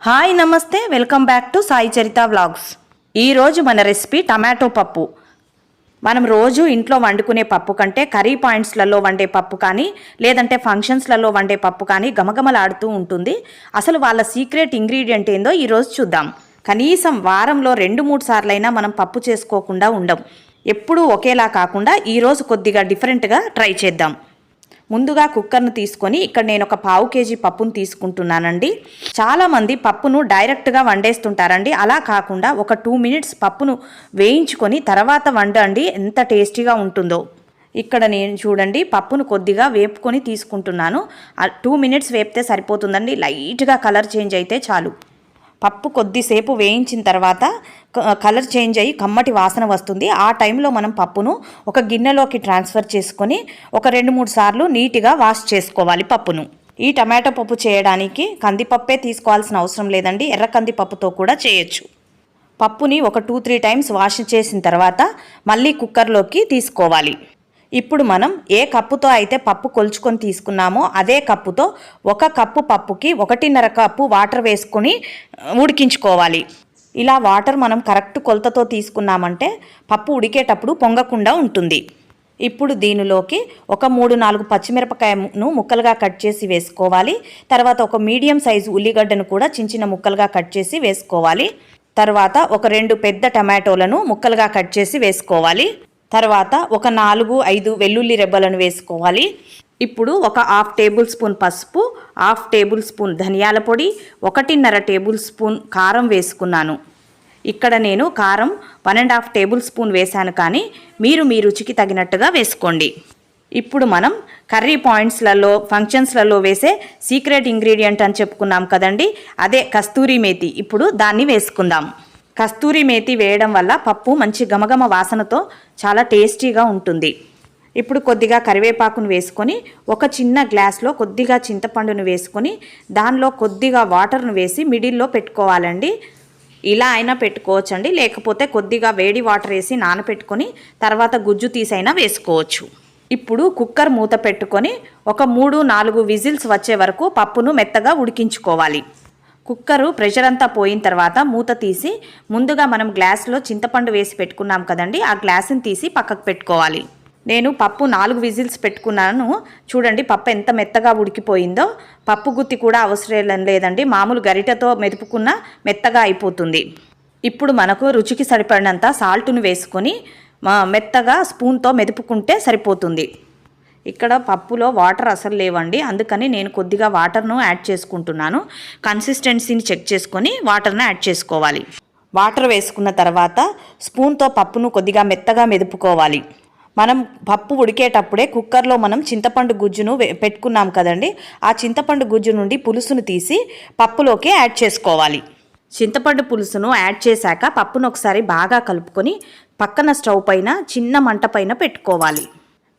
Hi నమస్తే. Welcome back to Sai Charitha vlogs. ఈరోజు మన రెసిపీ టమాటో పప్పు. మనం రోజు ఇంట్లో వండుకునే పప్పు కంటే కర్రీ పాయింట్స్లలో వండే పప్పు కానీ లేదంటే ఫంక్షన్స్లలో వండే పప్పు కానీ గమగమలాడుతూ ఉంటుంది. అసలు వాళ్ళ సీక్రెట్ ఇంగ్రీడియంట్ ఏందో ఈరోజు చూద్దాం. కనీసం వారంలో రెండు మూడు సార్లైనా మనం పప్పు చేసుకోకుండా ఉండం. ఎప్పుడూ ఒకేలా కాకుండా ఈరోజు కొద్దిగా డిఫరెంట్గా ట్రై చేద్దాం. ముందుగా కుక్కర్ను తీసుకొని ఇక్కడ నేను ఒక పావు కేజీ పప్పును తీసుకుంటున్నానండి. చాలామంది పప్పును డైరెక్ట్గా వండేస్తుంటారండి. అలా కాకుండా ఒక టూ మినిట్స్ పప్పును వేయించుకొని తర్వాత వండండి ఎంత టేస్టీగా ఉంటుందో. ఇక్కడ నేను చూడండి పప్పును కొద్దిగా వేపుకొని తీసుకుంటున్నాను. టూ మినిట్స్ వేపితే సరిపోతుందండి. లైట్గా కలర్ చేంజ్ అయితే చాలు. పప్పు కొద్దిసేపు వేయించిన తర్వాత కలర్ చేంజ్ అయ్యి కమ్మటి వాసన వస్తుంది. ఆ టైంలో మనం పప్పును ఒక గిన్నెలోకి ట్రాన్స్ఫర్ చేసుకొని ఒక రెండు మూడు సార్లు నీట్గా వాష్ చేసుకోవాలి పప్పును. ఈ టమాటో పప్పు చేయడానికి కందిపప్పే తీసుకోవాల్సిన అవసరం లేదండి. ఎర్ర కందిపప్పుతో కూడా చేయొచ్చు. పప్పుని ఒక టూ త్రీ టైమ్స్ వాష్ చేసిన తర్వాత మళ్ళీ కుక్కర్లోకి తీసుకోవాలి. ఇప్పుడు మనం ఏ కప్పుతో అయితే పప్పు కొలుచుకొని తీసుకున్నామో అదే కప్పుతో ఒక కప్పు పప్పుకి ఒకటిన్నర కప్పు వాటర్ వేసుకొని ఉడికించుకోవాలి. ఇలా వాటర్ మనం కరెక్ట్ కొలతతో తీసుకున్నామంటే పప్పు ఉడికేటప్పుడు పొంగకుండా ఉంటుంది. ఇప్పుడు దీనిలోకి ఒక మూడు నాలుగు పచ్చిమిరపకాయను ముక్కలుగా కట్ చేసి వేసుకోవాలి. తర్వాత ఒక మీడియం సైజు ఉల్లిగడ్డను కూడా చిన్న ముక్కలుగా కట్ చేసి వేసుకోవాలి. తర్వాత ఒక రెండు పెద్ద టమాటోలను ముక్కలుగా కట్ చేసి వేసుకోవాలి. తర్వాత ఒక నాలుగు ఐదు వెల్లుల్లి రెబ్బలను వేసుకోవాలి. ఇప్పుడు ఒక హాఫ్ టేబుల్ స్పూన్ పసుపు హాఫ్ టేబుల్ స్పూన్ ధనియాల పొడి ఒకటిన్నర టేబుల్ స్పూన్ కారం వేసుకున్నాను. ఇక్కడ నేను కారం one and half tablespoon వేశాను కానీ మీరు మీ రుచికి తగినట్టుగా వేసుకోండి. ఇప్పుడు మనం కర్రీ పాయింట్స్లలో ఫంక్షన్స్లలో వేసే సీక్రెట్ ఇంగ్రీడియంట్ అని చెప్పుకున్నాం కదండి అదే కస్తూరి మేతి. ఇప్పుడు దాన్ని వేసుకుందాం. కస్తూరి మేతి వేయడం వల్ల పప్పు మంచి గమగమ వాసనతో చాలా టేస్టీగా ఉంటుంది. ఇప్పుడు కొద్దిగా కరివేపాకును వేసుకొని ఒక చిన్న గ్లాస్లో కొద్దిగా చింతపండును వేసుకొని దానిలో కొద్దిగా వాటర్ను వేసి మిడిల్లో పెట్టుకోవాలండి. ఇలా అయినా పెట్టుకోవచ్చండి. లేకపోతే కొద్దిగా వేడి వాటర్ వేసి నానపెట్టుకొని తర్వాత గుజ్జు తీసైనా వేసుకోవచ్చు. ఇప్పుడు కుక్కర్ మూత పెట్టుకొని ఒక మూడు నాలుగు విజిల్స్ వచ్చే వరకు పప్పును మెత్తగా ఉడికించుకోవాలి. కుక్కరు ప్రెషర్ అంతా పోయిన తర్వాత మూత తీసి ముందుగా మనం గ్లాస్లో చింతపండు వేసి పెట్టుకున్నాం కదండి ఆ గ్లాసుని తీసి పక్కకు పెట్టుకోవాలి. నేను పప్పు నాలుగు విజిల్స్ పెట్టుకున్నాను. చూడండి పప్పు ఎంత మెత్తగా ఉడికిపోయిందో. పప్పు గుత్తి కూడా అవసరం లేదండి. మామూలు గరిటతో మెదుపుకున్న మెత్తగా అయిపోతుంది. ఇప్పుడు మనకు రుచికి సరిపడినంత సాల్ట్ను వేసుకొని మెత్తగా స్పూన్తో మెదుపుకుంటే సరిపోతుంది. ఇక్కడ పప్పులో వాటర్ అసలు లేవండి. అందుకని నేను కొద్దిగా వాటర్ను యాడ్ చేసుకుంటున్నాను. కన్సిస్టెన్సీని చెక్ చేసుకొని వాటర్ను యాడ్ చేసుకోవాలి. వాటర్ వేసుకున్న తర్వాత స్పూన్తో పప్పును కొద్దిగా మెత్తగా మెదుపుకోవాలి. మనం పప్పు ఉడికేటప్పుడే కుక్కర్లో మనం చింతపండు గుజ్జును పెట్టుకున్నాం కదండి. ఆ చింతపండు గుజ్జు నుండి పులుసును తీసి పప్పులోకి యాడ్ చేసుకోవాలి. చింతపండు పులుసును యాడ్ చేశాక పప్పును ఒకసారి బాగా కలుపుకొని పక్కన స్టవ్ పైన చిన్న మంట పైన పెట్టుకోవాలి.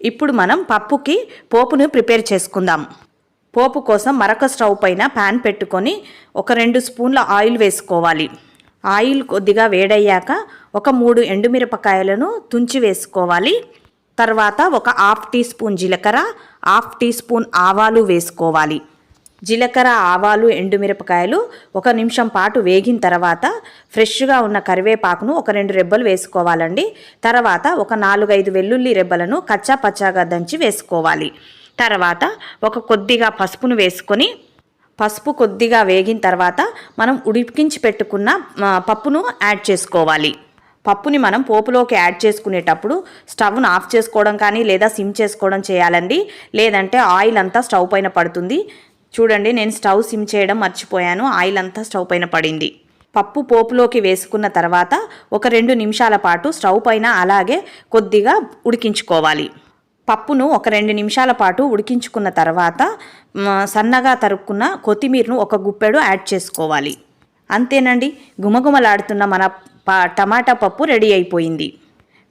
ఇప్పుడు మనం పప్పుకి పోపును ప్రిపేర్ చేసుకుందాం. పోపు కోసం మరొక స్టవ్ పైన ప్యాన్ పెట్టుకొని ఒక రెండు స్పూన్ల ఆయిల్ వేసుకోవాలి. ఆయిల్ కొద్దిగా వేడయ్యాక ఒక మూడు ఎండుమిరపకాయలను తుంచి వేసుకోవాలి. తర్వాత ఒక హాఫ్ టీ స్పూన్ జీలకర్ర హాఫ్ టీ స్పూన్ ఆవాలు వేసుకోవాలి. జీలకర్ర ఆవాలు ఎండుమిరపకాయలు ఒక నిమిషం పాటు వేగిన తర్వాత ఫ్రెష్గా ఉన్న కరివేపాకును ఒక రెండు రెబ్బలు వేసుకోవాలండి. తర్వాత ఒక నాలుగైదు వెల్లుల్లి రెబ్బలను కచ్చా పచ్చాగా దంచి వేసుకోవాలి. తర్వాత ఒక కొద్దిగా పసుపును వేసుకొని పసుపు కొద్దిగా వేగిన తర్వాత మనం ఉడికించి పెట్టుకున్న పప్పును యాడ్ చేసుకోవాలి. పప్పుని మనం పోపులోకి యాడ్ చేసుకునేటప్పుడు స్టవ్ను ఆఫ్ చేసుకోవడం కానీ లేదా సిమ్ చేసుకోవడం చేయాలండి. లేదంటే ఆయిల్ అంతా స్టవ్ పైన పడుతుంది. చూడండి నేను స్టవ్ సిమ్ చేయడం మర్చిపోయాను. ఆయిల్ అంతా స్టవ్ పైన పడింది. పప్పు పోపులోకి వేసుకున్న తర్వాత ఒక రెండు నిమిషాల పాటు స్టవ్ పైన అలాగే కొద్దిగా ఉడికించుకోవాలి. పప్పును ఒక రెండు నిమిషాల పాటు ఉడికించుకున్న తర్వాత సన్నగా తరుక్కున్న కొత్తిమీరను ఒక గుప్పెడు యాడ్ చేసుకోవాలి. అంతేనండి గుమగుమలాడుతున్న మన టమాటా పప్పు రెడీ అయిపోయింది.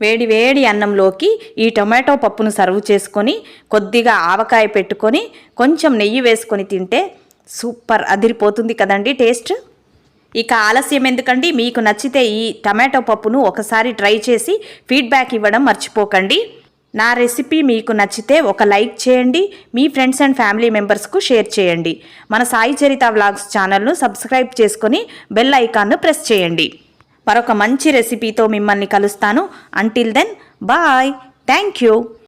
వేడి వేడి అన్నంలోకి ఈ టొమాటో పప్పును సర్వ్ చేసుకొని కొద్దిగా ఆవకాయ పెట్టుకొని కొంచెం నెయ్యి వేసుకొని తింటే సూపర్ అదిరిపోతుంది కదండి టేస్ట్? ఇక ఆలస్యం ఎందుకండి? మీకు నచ్చితే ఈ టమాటో పప్పును ఒకసారి ట్రై చేసి ఫీడ్బ్యాక్ ఇవ్వడం మర్చిపోకండి. నా రెసిపీ మీకు నచ్చితే ఒక లైక్ చేయండి. మీ ఫ్రెండ్స్ అండ్ ఫ్యామిలీ మెంబర్స్కు షేర్ చేయండి. మన సాయి చరిత వ్లాగ్స్ ఛానల్ను సబ్స్క్రైబ్ చేసుకొని బెల్ ఐకాన్ను ప్రెస్ చేయండి. మరొక మంచి రెసిపీతో మిమ్మల్ని కలుస్తాను. Until then bye thank you